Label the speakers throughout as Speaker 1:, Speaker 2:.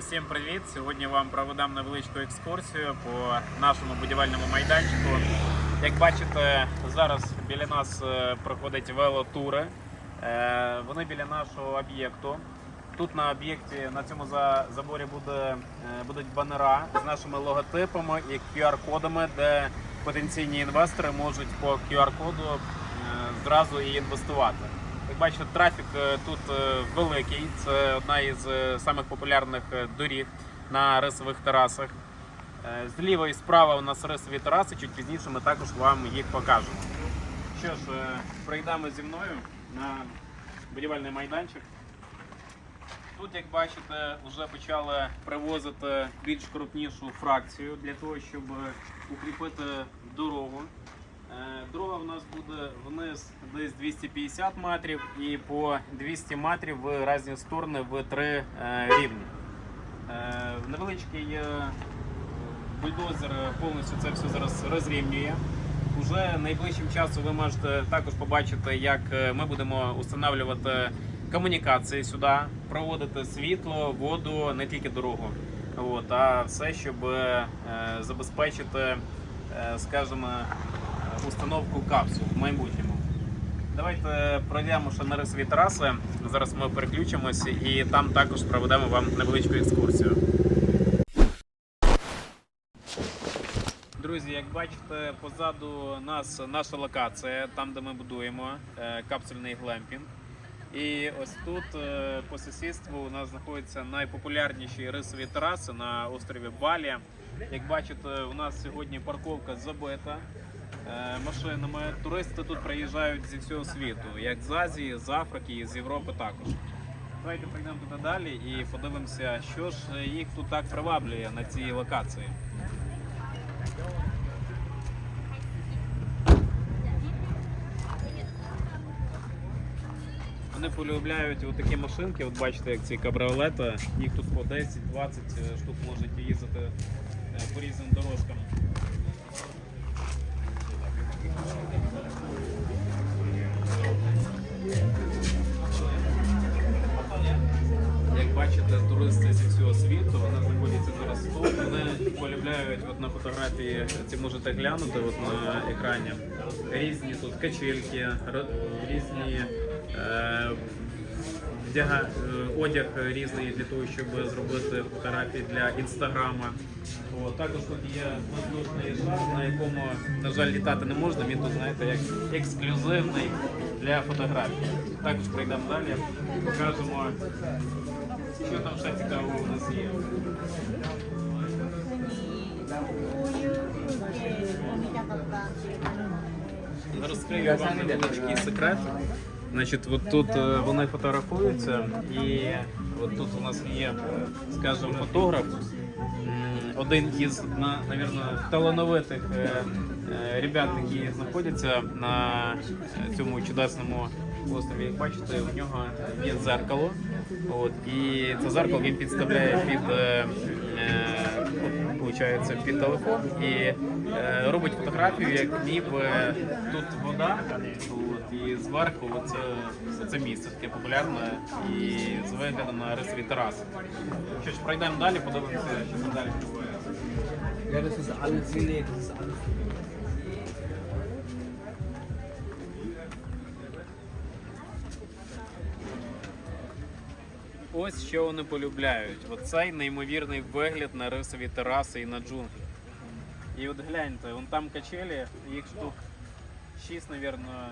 Speaker 1: всім привіт! Сьогодні вам проведемо невеличку екскурсію по нашому будівельному майданчику. Як бачите, зараз біля нас е, проходять велотури. Е, Вони біля нашого об'єкту. Тут на об'єкті на цьому заборі буде, е, будуть банера з нашими логотипами і QR-кодами, де потенційні інвестори можуть по QR-коду зразу і інвестувати. Бачите, трафік е, тут е, великий. Це одна із е, самих популярних доріг на рисових терасах. Зліва і справа у нас рисові тераси, чуть пізніше ми також вам їх покажемо. Що ж, пройдемо зі мною на будівельний майданчик. Тут, як бачите, вже почали привозити більш крупнішу фракцію для того, щоб укріпити дорогу. Е, Дорога в нас буде вниз десь 250 метрів і по 200 метрів в різні сторони в три е, рівні. Е, Невеличкий бульдозер повністю це все зараз розрівнює. Уже найближчим часом ви можете також побачити, як ми будемо установлювати комунікації сюди, проводити світло, воду, не тільки дорогу. А все, щоб забезпечити, скажімо, установку капсул в майбутньому. Давайте пройдемо ще на рисові траси. Зараз ми переключимося і там також проведемо вам невеличку екскурсію. Друзі, як бачите, позаду нас наша локація, там де ми будуємо е, капсульний глемпінг. І ось тут е, по сусідству у нас знаходяться найпопулярніші рисові тераси на острові Балі. Як бачите, у нас сьогодні парковка забита машинами. Туристи тут приїжджають зі всього світу, як з Азії, з Африки з Європи також. Давайте прийдемо туди далі і подивимося, що ж їх тут так приваблює на цій локації. Вони полюбляють такі машинки, от бачите, як ці кабріолети, їх тут по 10-20 штук можуть їздити е, по різним дорожкам. От на фотографії, ці можете глянути от на екрані. Різні тут качельки, різні е, вдяга, е, одяг різний для того, щоб зробити фотографії для інстаграма. От, також тут є воздушний шар, на якому, на жаль, літати не можна. Він тут, знаєте, як ексклюзивний для фотографій. Також пройдемо далі, покажемо, що там ще цікавого у нас є. Розкрию вам невеличкий секрет. Значить, от тут е, вони фотографуються, і от тут у нас є, скажімо, фотограф. Один із, на, навірно, талановитих е, е, ребят, які знаходяться на цьому чудесному острові. Як бачите, у нього є дзеркало. От, і це зеркало він підставляє під, получається, під телефон і е, робить фотографію, як ніби тут вода, і зверху це це місце таке популярне і з виглядом на рисові тераси. Що ж, пройдемо далі, подивимося, що там далі відбувається. Ось що вони полюбляють. Оцей неймовірний вигляд на рисові тераси і на джунглі. І от гляньте, вон там качелі, їх штук 6, напевно,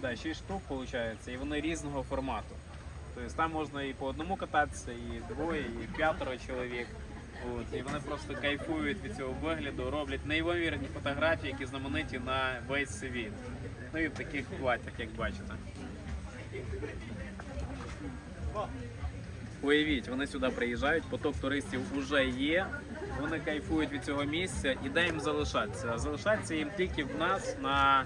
Speaker 1: да, 6 штук виходить, і вони різного формату. Тобто там можна і по одному кататися, і двоє, і п'ятеро чоловік. От, і вони просто кайфують від цього вигляду, роблять неймовірні фотографії, які знамениті на весь світ. Ну і в таких платтях, як бачите. Уявіть, вони сюди приїжджають, поток туристів вже є. Вони кайфують від цього місця і де їм залишатися. Залишатися їм тільки в нас на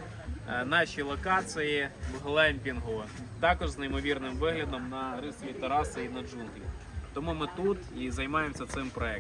Speaker 1: е, нашій локації в глемпінгу, також з неймовірним виглядом на рисові тераси і на джунглі. Тому ми тут і займаємося цим проектом.